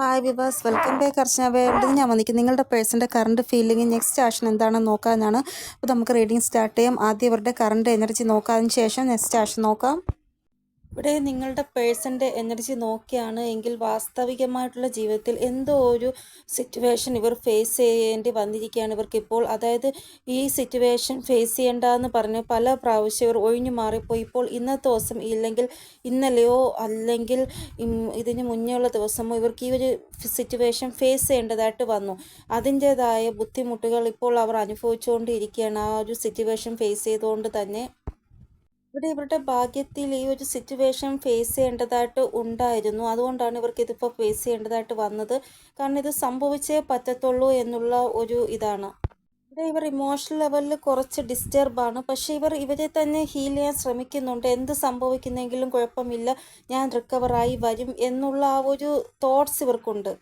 Hi വിവാസ് welcome back Archana വേണ്ടത് ഞാൻ വന്നിരിക്കും നിങ്ങളുടെ പേഴ്സന്റെ കറണ്ട് ഫീലിംഗ് നെക്സ്റ്റ് ആക്ഷൻ എന്താണെന്ന് നോക്കാനാണ്. അപ്പോൾ നമുക്ക് റീഡിങ് സ്റ്റാർട്ട് ചെയ്യാം. ആദ്യം ഇവരുടെ കറണ്ട് എനർജി നോക്കാതിന് ശേഷം നെക്സ്റ്റ് ആക്ഷൻ നോക്കാം. ഇവിടെ നിങ്ങളുടെ പേഴ്സന്റെ എനർജി നോക്കിയാണ് എങ്കിൽ വാസ്തവികമായിട്ടുള്ള ജീവിതത്തിൽ എന്തോ ഒരു സിറ്റുവേഷൻ ഇവർ ഫേസ് ചെയ്യേണ്ടി വന്നിരിക്കുകയാണ് ഇവർക്കിപ്പോൾ. അതായത് ഈ സിറ്റുവേഷൻ ഫേസ് ചെയ്യേണ്ടതെന്ന് പറഞ്ഞ് പല പ്രാവശ്യം ഇവർ ഒഴിഞ്ഞു മാറിപ്പോയി. ഇപ്പോൾ ഇന്നത്തെ ദിവസം ഇല്ലെങ്കിൽ ഇന്നലെയോ അല്ലെങ്കിൽ ഇതിന് മുന്നേയുള്ള ദിവസമോ ഇവർക്ക് ഈ ഒരു സിറ്റുവേഷൻ ഫേസ് ചെയ്യേണ്ടതായിട്ട് വന്നു. അതിന്റേതായ ബുദ്ധിമുട്ടുകൾ ഇപ്പോൾ അവർ അനുഭവിച്ചുകൊണ്ടിരിക്കുകയാണ്. ആ ഒരു സിറ്റുവേഷൻ ഫേസ് ചെയ്തുകൊണ്ട് തന്നെ ഇവിടെ ഇവരുടെ ഭാഗ്യത്തിൽ ഈ ഒരു സിറ്റുവേഷൻ ഫേസ് ചെയ്യേണ്ടതായിട്ട് ഉണ്ടായിരുന്നു. അതുകൊണ്ടാണ് ഇവർക്ക് ഇതിപ്പോൾ ഫേസ് ചെയ്യേണ്ടതായിട്ട് വന്നത്. കാരണം ഇത് സംഭവിച്ചേ പറ്റത്തുള്ളൂ എന്നുള്ള ഒരു ഇതാണ്. ഇവിടെ ഇവർ ഇമോഷണൽ ലെവലിൽ കുറച്ച് ഡിസ്റ്റർബാണ് പക്ഷേ ഇവർ ഇവരെ തന്നെ ഹീൽ ചെയ്യാൻ ശ്രമിക്കുന്നുണ്ട്. എന്ത് സംഭവിക്കുന്നെങ്കിലും കുഴപ്പമില്ല. ഞാൻ റിക്കവറായി വരും എന്നുള്ള ആ ഒരു തോട്ട്സ് ഇവർക്കുണ്ട്.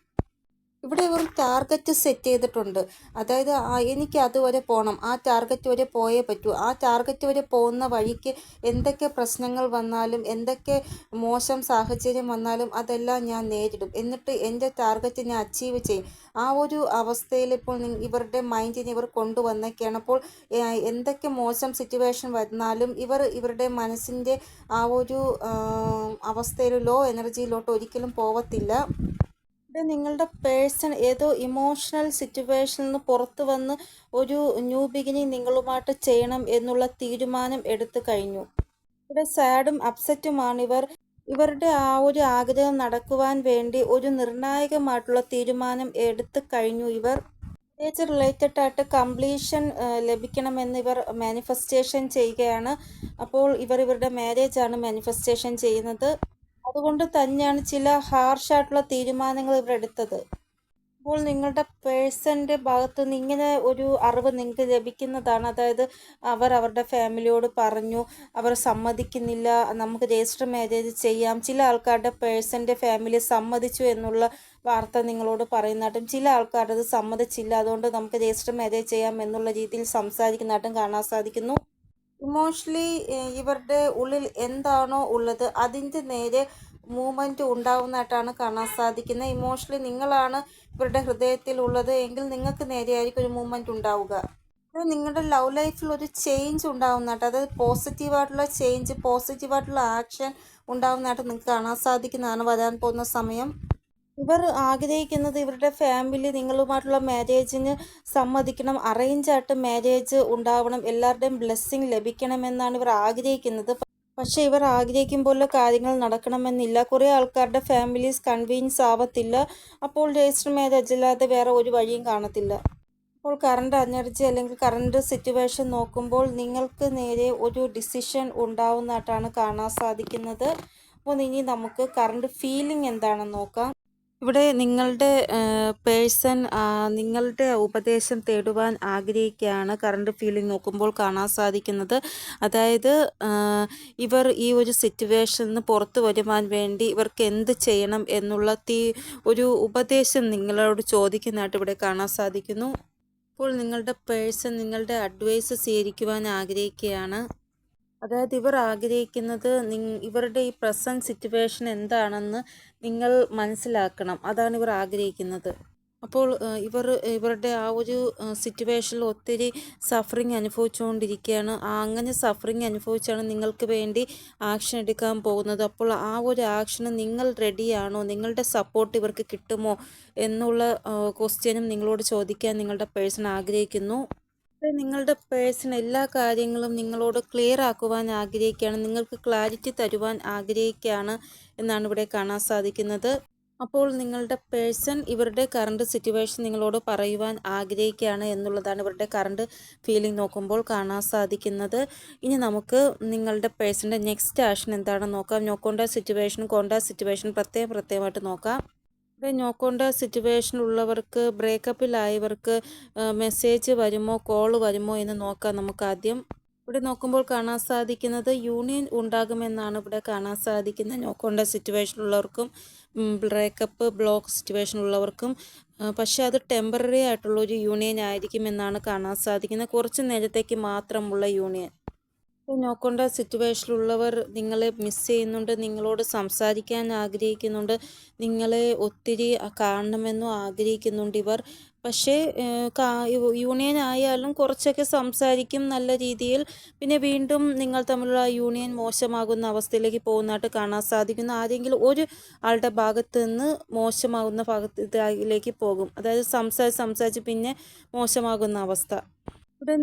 ഇവിടെ ഇവർ ടാർഗറ്റ് സെറ്റ് ചെയ്തിട്ടുണ്ട്. അതായത് എനിക്ക് അതുവരെ പോകണം ആ ടാർഗറ്റ് വരെ പോയേ പറ്റൂ. ആ ടാർഗറ്റ് വരെ പോകുന്ന വഴിക്ക് എന്തൊക്കെ പ്രശ്നങ്ങൾ വന്നാലും എന്തൊക്കെ മോശം സാഹചര്യം വന്നാലും അതെല്ലാം ഞാൻ നേരിടും. എന്നിട്ട് എന്റെ ടാർഗറ്റ് ഞാൻ അച്ചീവ് ചെയ്യും. ആ ഒരു അവസ്ഥയിൽ ഇപ്പോൾ ഇവരുടെ മൈൻഡിനെ ഇവർ കൊണ്ടുവന്നൊക്കെയാണ് അപ്പോൾ എന്തൊക്കെ മോശം സിറ്റുവേഷൻ വന്നാലും ഇവർ ഇവരുടെ മനസ്സിന്റെ ആ ഒരു അവസ്ഥയിൽ ലോ എനർജിയിലോട്ട് ഒരിക്കലും പോവത്തില്ല. നിങ്ങളുടെ പേഴ്സൺ ഏതോ ഇമോഷണൽ സിറ്റുവേഷനിൽ നിന്ന് പുറത്തു വന്ന് ഒരു ന്യൂ ബിഗിനിങ് നിങ്ങളുമായിട്ട് ചെയ്യണം എന്നുള്ള തീരുമാനം എടുത്തു കഴിഞ്ഞു. ഇവിടെ സാഡും അപ്സെറ്റുമാണ് ഇവർ. ഇവരുടെ ആ ഒരു ആഗ്രഹം നടക്കുവാൻ വേണ്ടി ഒരു നിർണായകമായിട്ടുള്ള തീരുമാനം എടുത്തു കഴിഞ്ഞു ഇവർ. മാരേജ് റിലേറ്റഡ് ആയിട്ട് കംപ്ലീഷൻ ലഭിക്കണമെന്ന് ഇവർ മാനിഫെസ്റ്റേഷൻ ചെയ്യുകയാണ്. അപ്പോൾ ഇവർ ഇവരുടെ മാരേജ് ആണ് മാനിഫെസ്റ്റേഷൻ ചെയ്യുന്നത്. അതുകൊണ്ട് തന്നെയാണ് ചില ഹാർഷായിട്ടുള്ള തീരുമാനങ്ങൾ ഇവർ എടുത്തത്. അപ്പോൾ നിങ്ങളുടെ പേഴ്സന്റെ ഭാഗത്ത് നിന്ന് ഇങ്ങനെ ഒരു അറിവ് നിങ്ങൾക്ക് ലഭിക്കുന്നതാണ്. അതായത് അവർ അവരുടെ ഫാമിലിയോട് പറഞ്ഞു അവർ സമ്മതിക്കുന്നില്ല നമുക്ക് രജിസ്റ്റർ മാരേജ് ചെയ്യാം ചില ആൾക്കാരുടെ പേഴ്സന്റെ ഫാമിലി സമ്മതിച്ചു എന്നുള്ള വാർത്ത നിങ്ങളോട് പറയുന്നതായിട്ടും ചില ആൾക്കാരത് സമ്മതിച്ചില്ല അതുകൊണ്ട് നമുക്ക് രജിസ്റ്റർ മാരേജ് ചെയ്യാം എന്നുള്ള രീതിയിൽ സംസാരിക്കുന്നതായിട്ടും കാണാൻ സാധിക്കുന്നു. ഇമോഷണലി ഇവരുടെ ഉള്ളിൽ എന്താണോ ഉള്ളത് അതിന്റെ നേരെ മൂവ്മെന്റ് ഉണ്ടാവുന്നതായിട്ടാണ് കാണാൻ സാധിക്കുന്നത്. ഇമോഷണലി നിങ്ങളാണ് ഇവരുടെ ഹൃദയത്തിൽ ഉള്ളത് എങ്കിൽ നിങ്ങൾക്ക് നേരെയായിരിക്കും ഒരു മൂവ്മെന്റ് ഉണ്ടാവുക. നിങ്ങളുടെ ലവ് ലൈഫിൽ ഒരു ചേഞ്ച് ഉണ്ടാവുന്നതായിട്ട് അതായത് പോസിറ്റീവായിട്ടുള്ള ചേഞ്ച് പോസിറ്റീവായിട്ടുള്ള ആക്ഷൻ ഉണ്ടാവുന്നതായിട്ട് നിങ്ങൾക്ക് കാണാൻ സാധിക്കുന്നതാണ് വരാൻ പോകുന്ന സമയം. ഇവർ ആഗ്രഹിക്കുന്നത് ഇവരുടെ ഫാമിലി നിങ്ങളുമായിട്ടുള്ള മാരേജിന് സമ്മതിക്കണം. അറേഞ്ചായിട്ട് മാരേജ് ഉണ്ടാവണം. എല്ലാവരുടെയും ബ്ലെസ്സിങ് ലഭിക്കണമെന്നാണ് ഇവർ ആഗ്രഹിക്കുന്നത്. പക്ഷെ ഇവർ ആഗ്രഹിക്കും പോലെ കാര്യങ്ങൾ നടക്കണമെന്നില്ല. കുറേ ആൾക്കാരുടെ ഫാമിലീസ് കൺവീൻസ് ആവത്തില്ല. അപ്പോൾ രജിസ്റ്റർ മാരേജ് അല്ലാതെ വേറെ ഒരു വഴിയും കാണത്തില്ല. അപ്പോൾ കറണ്ട് എനർജി അല്ലെങ്കിൽ കറണ്ട് സിറ്റുവേഷൻ നോക്കുമ്പോൾ നിങ്ങൾക്ക് നേരെ ഒരു ഡിസിഷൻ ഉണ്ടാവുന്നതായിട്ടാണ് കാണാൻ സാധിക്കുന്നത്. അപ്പോൾ ഇനി നമുക്ക് കറണ്ട് ഫീലിംഗ് എന്താണെന്ന് നോക്കാം. ഇവിടെ നിങ്ങളുടെ പേഴ്സൺ നിങ്ങളുടെ ഉപദേശം തേടുവാൻ ആഗ്രഹിക്കുകയാണ്. കറണ്ട് ഫീലിംഗ് നോക്കുമ്പോൾ കാണാൻ സാധിക്കുന്നത്. അതായത് ഇവർ ഈ ഒരു സിറ്റുവേഷനിൽ നിന്ന് പുറത്തു വരുവാൻ വേണ്ടി ഇവർക്ക് എന്ത് ചെയ്യണം എന്നുള്ള തീ ഒരു ഉപദേശം നിങ്ങളോട് ചോദിക്കുന്നതായിട്ട് ഇവിടെ കാണാൻ സാധിക്കുന്നു. അപ്പോൾ നിങ്ങളുടെ പേഴ്സൺ നിങ്ങളുടെ അഡ്വൈസ് സ്വീകരിക്കുവാൻ ആഗ്രഹിക്കുകയാണ്. അതായത് ഇവർ ആഗ്രഹിക്കുന്നത് ഇവരുടെ ഈ പ്രസന്റ് സിറ്റുവേഷൻ എന്താണെന്ന് നിങ്ങൾ മനസ്സിലാക്കണം. അതാണ് ഇവർ ആഗ്രഹിക്കുന്നത്. അപ്പോൾ ഇവർ ഇവരുടെ ആ ഒരു സിറ്റുവേഷനിൽ ഒത്തിരി സഫറിങ് അനുഭവിച്ചുകൊണ്ടിരിക്കുകയാണ്. അങ്ങനെ സഫറിങ് അനുഭവിച്ചാണ് നിങ്ങൾക്ക് വേണ്ടി ആക്ഷൻ എടുക്കാൻ പോകുന്നത്. അപ്പോൾ ആ ഒരു ആക്ഷന് നിങ്ങൾ റെഡിയാണോ? നിങ്ങളുടെ സപ്പോർട്ട് ഇവർക്ക് കിട്ടുമോ? എന്നുള്ള ക്വസ്റ്റ്യനും നിങ്ങളോട് ചോദിക്കാൻ നിങ്ങളുടെ പേഴ്സൺ ആഗ്രഹിക്കുന്നു. നിങ്ങളുടെ പേഴ്സൺ എല്ലാ കാര്യങ്ങളും നിങ്ങളോട് ക്ലിയർ ആക്കുവാൻ ആഗ്രഹിക്കുകയാണ്. നിങ്ങൾക്ക് ക്ലാരിറ്റി തരുവാൻ ആഗ്രഹിക്കുകയാണ് എന്നാണ് ഇവിടെ കാണാൻ സാധിക്കുന്നത്. അപ്പോൾ നിങ്ങളുടെ പേഴ്സൺ ഇവരുടെ കറണ്ട് സിറ്റുവേഷൻ നിങ്ങളോട് പറയുവാൻ ആഗ്രഹിക്കുകയാണ് എന്നുള്ളതാണ് ഇവരുടെ കറണ്ട് ഫീലിംഗ് നോക്കുമ്പോൾ കാണാൻ സാധിക്കുന്നത്. ഇനി നമുക്ക് നിങ്ങളുടെ പേഴ്സന്റെ നെക്സ്റ്റ് ആക്ഷൻ എന്താണെന്ന് നോക്കാം. നോക്കോണ്ട സിറ്റുവേഷൻ കോണ്ട സിറ്റുവേഷൻ പ്രത്യേകം പ്രത്യേകമായിട്ട് നോക്കാം. ഇവിടെ സിറ്റുവേഷൻ സിറ്റുവേഷനിലുള്ളവർക്ക് ബ്രേക്കപ്പിലായവർക്ക് മെസ്സേജ് വരുമോ കോൾ വരുമോ എന്ന് നോക്കാം നമുക്ക് ആദ്യം. ഇവിടെ നോക്കുമ്പോൾ കാണാൻ സാധിക്കുന്നത് യൂണിയൻ ഉണ്ടാകുമെന്നാണ് ഇവിടെ കാണാൻ സാധിക്കുന്നത്. സിറ്റുവേഷൻ ഉള്ളവർക്കും ബ്രേക്കപ്പ് ബ്ലോക്ക് സിറ്റുവേഷൻ ഉള്ളവർക്കും. പക്ഷേ അത് ടെമ്പററി ആയിട്ടുള്ള ഒരു യൂണിയൻ ആയിരിക്കും എന്നാണ് കാണാൻ സാധിക്കുന്നത്. കുറച്ച് നേരത്തേക്ക് മാത്രമുള്ള യൂണിയൻ നോക്കേണ്ട സിറ്റുവേഷനിലുള്ളവർ നിങ്ങളെ മിസ് ചെയ്യുന്നുണ്ട് നിങ്ങളോട് സംസാരിക്കാൻ ആഗ്രഹിക്കുന്നുണ്ട് നിങ്ങളെ ഒത്തിരി കാണണമെന്നും ആഗ്രഹിക്കുന്നുണ്ട് ഇവർ. പക്ഷേ യൂണിയൻ ആയാലും കുറച്ചൊക്കെ സംസാരിക്കും നല്ല രീതിയിൽ. പിന്നെ വീണ്ടും നിങ്ങൾ തമ്മിലുള്ള യൂണിയൻ മോശമാകുന്ന അവസ്ഥയിലേക്ക് പോകുന്നതായിട്ട് കാണാൻ സാധിക്കുന്നു. ആരെങ്കിലും ഒരു ആളുടെ ഭാഗത്ത് നിന്ന് മോശമാകുന്ന ഭാഗത്തിലേക്ക് പോകും. അതായത് സംസാരിച്ച് സംസാരിച്ച് പിന്നെ മോശമാകുന്ന അവസ്ഥ. ഇവിടെ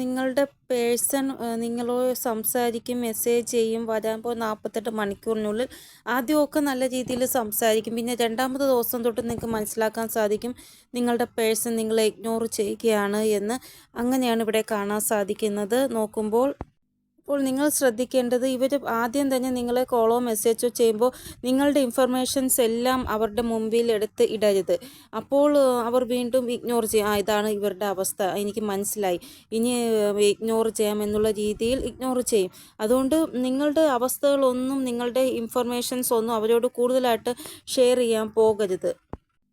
നിങ്ങളുടെ പേഴ്സൺ നിങ്ങളോട് സംസാരിക്കും മെസ്സേജ് ചെയ്യും വരാൻ പോകുന്ന നാൽപ്പത്തെട്ട് മണിക്കൂറിനുള്ളിൽ ആദ്യമൊക്കെ നല്ല രീതിയിൽ സംസാരിക്കും. പിന്നെ രണ്ടാമത്തെ ദിവസം തൊട്ട് നിങ്ങൾക്ക് മനസ്സിലാക്കാൻ സാധിക്കും നിങ്ങളുടെ പേഴ്സൺ നിങ്ങളെ ഇഗ്നോർ ചെയ്യുകയാണ് എന്ന്. അങ്ങനെയാണ് ഇവിടെ കാണാൻ സാധിക്കുന്നത്. നോക്കുമ്പോൾ അപ്പോൾ നിങ്ങൾ ശ്രദ്ധിക്കേണ്ടത് ഇവർ ആദ്യം തന്നെ നിങ്ങളെ കോളോ മെസ്സേജോ ചെയ്യുമ്പോൾ നിങ്ങളുടെ ഇൻഫർമേഷൻസ് എല്ലാം അവരുടെ മുമ്പിൽ എടുത്ത് ഇടരുത്. അപ്പോൾ അവർ വീണ്ടും ഇഗ്നോർ ചെയ്യും. ആ ഇതാണ് ഇവരുടെ അവസ്ഥ. എനിക്ക് മനസ്സിലായി. ഇനി ഇഗ്നോർ ചെയ്യാം എന്നുള്ള രീതിയിൽ ഇഗ്നോർ ചെയ്യും. അതുകൊണ്ട് നിങ്ങളുടെ അവസ്ഥകളൊന്നും നിങ്ങളുടെ ഇൻഫർമേഷൻസ് ഒന്നും അവരോട് കൂടുതലായിട്ട് ഷെയർ ചെയ്യാൻ പോകരുത്.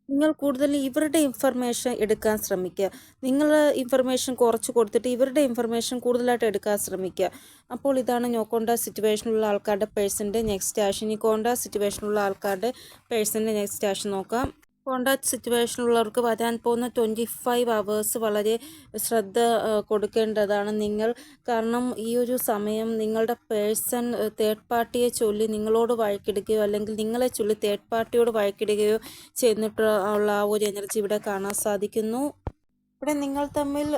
നിങ്ങൾ കൂടുതൽ ഇവരുടെ ഇൻഫർമേഷൻ എടുക്കാൻ ശ്രമിക്കുക. നിങ്ങൾ ഇൻഫർമേഷൻ കുറച്ച് കൊടുത്തിട്ട് ഇവരുടെ ഇൻഫർമേഷൻ കൂടുതലായിട്ട് എടുക്കാൻ ശ്രമിക്കുക. അപ്പോൾ ഇതാണ് നോക്കോണ്ട സിറ്റുവേഷനുള്ള ആൾക്കാരുടെ പേഴ്സന്റെ നെക്സ്റ്റ് ആഷൻ ഈ കോണ്ട സിറ്റുവേഷനുള്ള ആൾക്കാരുടെ പേഴ്സന്റെ നെക്സ്റ്റ് ആഷൻ നോക്കാം. കോണ്ടാക്ട് സിറ്റുവേഷനുള്ളവർക്ക് വരാൻ പോകുന്ന ട്വന്റി ഫൈവ് അവേഴ്സ് വളരെ ശ്രദ്ധ കൊടുക്കേണ്ടതാണ് നിങ്ങൾ. കാരണം ഈ ഒരു സമയം നിങ്ങളുടെ പേഴ്സൺ തേർഡ് പാർട്ടിയെ ചൊല്ലി നിങ്ങളോട് വഴക്കിടുകയോ അല്ലെങ്കിൽ നിങ്ങളെ ചൊല്ലി തേർഡ് പാർട്ടിയോട് വഴക്കിടുകയോ ചെയ്തിട്ടുള്ള ആ ഒരു എനർജി ഇവിടെ കാണാൻ സാധിക്കുന്നു. ഇവിടെ നിങ്ങൾ തമ്മിൽ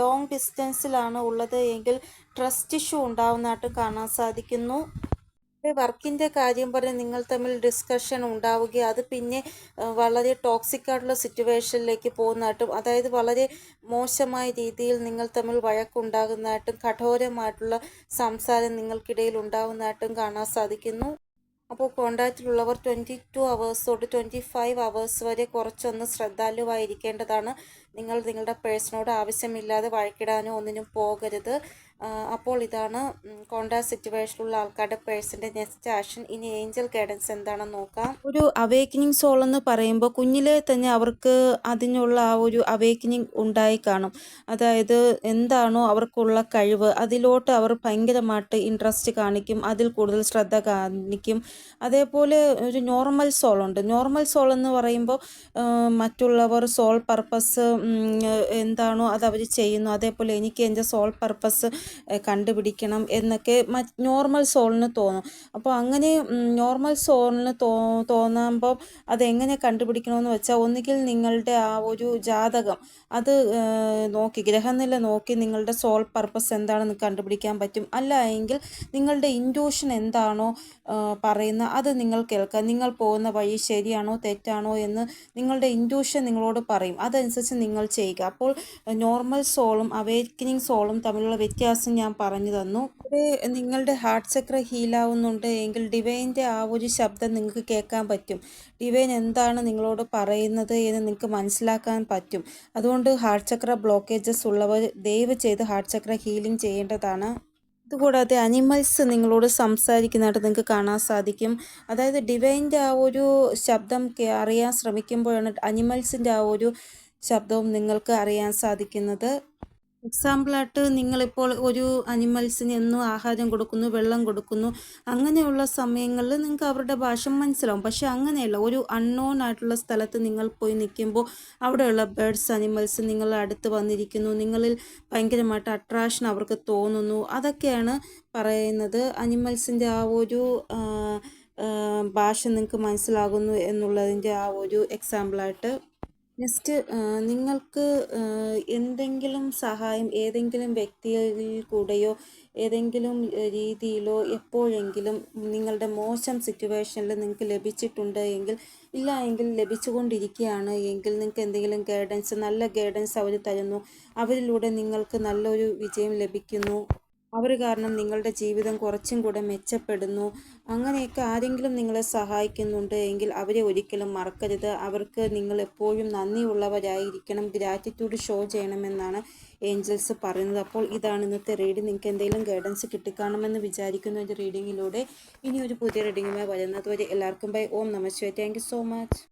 ലോങ് ഡിസ്റ്റൻസിലാണ് ഉള്ളത് എങ്കിൽ ട്രസ്റ്റ് ഇഷ്യൂ ഉണ്ടാവുന്നതായിട്ട് കാണാൻ സാധിക്കുന്നു. വർക്കിന്റെ കാര്യം പറഞ്ഞ് നിങ്ങൾ തമ്മിൽ ഡിസ്കഷൻ ഉണ്ടാവുകയും അത് പിന്നെ വളരെ ടോക്സിക് ആയിട്ടുള്ള സിറ്റുവേഷനിലേക്ക് പോകുന്നതായിട്ടും അതായത് വളരെ മോശമായ രീതിയിൽ നിങ്ങൾ തമ്മിൽ വഴക്കുണ്ടാകുന്നതായിട്ടും കഠോരമായിട്ടുള്ള സംസാരം നിങ്ങൾക്കിടയിൽ ഉണ്ടാകുന്നതായിട്ടും കാണാൻ സാധിക്കുന്നു. അപ്പോൾ കോണ്ടാക്റ്റിലുള്ളവർ ട്വന്റി ടു അവേഴ്സ് തൊട്ട് ട്വന്റി ഫൈവ് അവേഴ്സ് വരെ കുറച്ചൊന്ന് ശ്രദ്ധാലുവായിരിക്കേണ്ടതാണ്. നിങ്ങൾ നിങ്ങളുടെ പേഴ്സണോട് ആവശ്യമില്ലാതെ വഴക്കിടാനോ ഒന്നിനും പോകരുത്. അപ്പോൾ ഇതാണ് കോണ്ടാക്ട് സിറ്റുവേഷനിലുള്ള ആൾക്കാരുടെ പേഴ്സന്റെ നെക്സ്റ്റ് ആക്ഷൻ. ഇനി ഏഞ്ചൽ ഗൈഡൻസ് എന്താണെന്ന് നോക്കാം. ഒരു അവേക്കനിങ് സോൾ എന്ന് പറയുമ്പോൾ കുഞ്ഞിലെ തന്നെ അവർക്ക് അതിനുള്ള ആ ഒരു അവേക്കനിങ് ഉണ്ടായി കാണും. അതായത് എന്താണോ അവർക്കുള്ള കഴിവ് അതിലോട്ട് അവർ ഭയങ്കരമായിട്ട് ഇൻട്രസ്റ്റ് കാണിക്കും അതിൽ കൂടുതൽ ശ്രദ്ധ കാണിക്കും. അതേപോലെ ഒരു നോർമൽ സോൾ ഉണ്ട്. നോർമൽ സോൾ എന്ന് പറയുമ്പോൾ മറ്റുള്ളവർ സോൾ പർപ്പസ് എന്താണോ അത് അവർ ചെയ്യുന്നു. അതേപോലെ എനിക്ക് എന്റെ സോൾ പർപ്പസ് കണ്ടുപിടിക്കണം എന്നൊക്കെ നോർമൽ സോളിന് തോന്നും. അപ്പോൾ അങ്ങനെ നോർമൽ സോളിന് തോ തോന്നുമ്പോൾ അതെങ്ങനെ കണ്ടുപിടിക്കണമെന്ന് വെച്ചാൽ ഒന്നുകിൽ നിങ്ങളുടെ ആ ഒരു ജാതകം അത് നോക്കി ഗ്രഹനില നോക്കി നിങ്ങളുടെ സോൾ പർപ്പസ് എന്താണെന്ന് കണ്ടുപിടിക്കാൻ പറ്റും. അല്ല എങ്കിൽ നിങ്ങളുടെ ഇൻഡ്യൂഷൻ എന്താണോ പറയുന്ന അത് നിങ്ങൾ കേൾക്കുക നിങ്ങൾ പോകുന്ന വഴി ശരിയാണോ തെറ്റാണോ എന്ന് നിങ്ങളുടെ ഇൻഡ്യൂഷൻ നിങ്ങളോട് പറയും. അതനുസരിച്ച് നിങ്ങൾ ചെയ്യുക. അപ്പോൾ നോർമൽ സോളും അവേക്കനിങ് സോളും തമ്മിലുള്ള വ്യത്യാസം ഞാൻ പറഞ്ഞു തന്നു. നിങ്ങളുടെ ഹാർട്ട് ചക്ര ഹീലാവുന്നുണ്ട് എങ്കിൽ ഡിവൈന്റെ ആ ഒരു ശബ്ദം നിങ്ങൾക്ക് കേൾക്കാൻ പറ്റും. ഡിവൈൻ എന്താണ് നിങ്ങളോട് പറയുന്നത് എന്ന് നിങ്ങൾക്ക് മനസ്സിലാക്കാൻ പറ്റും. അതുകൊണ്ട് ഹാർട്ട് ചക്ര ബ്ലോക്കേജസ് ഉള്ളവർ ദയവ് ചെയ്ത് ഹാർട്ട് ചക്ര ഹീലിംഗ് ചെയ്യേണ്ടതാണ്. അതുകൂടാതെ അനിമൽസ് നിങ്ങളോട് സംസാരിക്കുന്നതായിട്ട് നിങ്ങൾക്ക് കാണാൻ സാധിക്കും. അതായത് ഡിവൈന്റെ ആ ഒരു ശബ്ദം അറിയാൻ ശ്രമിക്കുമ്പോഴാണ് അനിമൽസിന്റെ ആ ഒരു ശബ്ദവും നിങ്ങൾക്ക് അറിയാൻ സാധിക്കുന്നത്. എക്സാമ്പിളായിട്ട് നിങ്ങളിപ്പോൾ ഒരു അനിമൽസിന് എന്നും ആഹാരം കൊടുക്കുന്നു വെള്ളം കൊടുക്കുന്നു. അങ്ങനെയുള്ള സമയങ്ങളിൽ നിങ്ങൾക്ക് അവരുടെ ഭാഷ മനസ്സിലാവും. പക്ഷെ അങ്ങനെയല്ല. ഒരു അൺനോൺ ആയിട്ടുള്ള സ്ഥലത്ത് നിങ്ങൾ പോയി നിൽക്കുമ്പോൾ അവിടെയുള്ള ബേഡ്സ് അനിമൽസ് നിങ്ങളുടെ അടുത്ത് വന്നിരിക്കുന്നു. നിങ്ങളിൽ ഭയങ്കരമായിട്ട് അട്രാക്ഷൻ അവർക്ക് തോന്നുന്നു. അതൊക്കെയാണ് പറയുന്നത്. അനിമൽസിന്റെ ആ ഒരു ഭാഷ നിങ്ങൾക്ക് മനസ്സിലാകുന്നു എന്നുള്ളതിന്റെ ആ ഒരു എക്സാമ്പിളായിട്ട് നെക്സ്റ്റ് നിങ്ങൾക്ക് എന്തെങ്കിലും സഹായം ഏതെങ്കിലും വ്യക്തിയിൽ കൂടെയോ ഏതെങ്കിലും രീതിയിലോ എപ്പോഴെങ്കിലും നിങ്ങളുടെ മോശം സിറ്റുവേഷനിൽ നിങ്ങൾക്ക് ലഭിച്ചിട്ടുണ്ട് എങ്കിൽ ഇല്ല എങ്കിൽ ലഭിച്ചുകൊണ്ടിരിക്കുകയാണ് എങ്കിൽ നിങ്ങൾക്ക് എന്തെങ്കിലും ഗൈഡൻസ് നല്ല ഗൈഡൻസ് അവർ തരുന്നു. അവരിലൂടെ നിങ്ങൾക്ക് നല്ലൊരു വിജയം ലഭിക്കുന്നു. അവർ കാരണം നിങ്ങളുടെ ജീവിതം കുറച്ചും കൂടെ മെച്ചപ്പെടുന്നു. അങ്ങനെയൊക്കെ ആരെങ്കിലും നിങ്ങളെ സഹായിക്കുന്നുണ്ട് എങ്കിൽ അവരെ ഒരിക്കലും മറക്കരുത്. അവർക്ക് നിങ്ങൾ എപ്പോഴും നന്ദിയുള്ളവരായിരിക്കണം. ഗ്രാറ്റിറ്റ്യൂഡ് ഷോ ചെയ്യണമെന്നാണ് ഏഞ്ചൽസ് പറയുന്നത്. അപ്പോൾ ഇതാണ് ഇന്നത്തെ റീഡിംഗ് നിങ്ങൾക്ക് എന്തെങ്കിലും ഗൈഡൻസ് കിട്ടിക്കാണുമെന്ന് വിചാരിക്കുന്ന ഒരു റീഡിങ്ങിലൂടെ ഇനി ഒരു പുതിയ റീഡിങ്ങുമായി വരുന്നതുവരെ എല്ലാവർക്കും bye Om namaste thank so much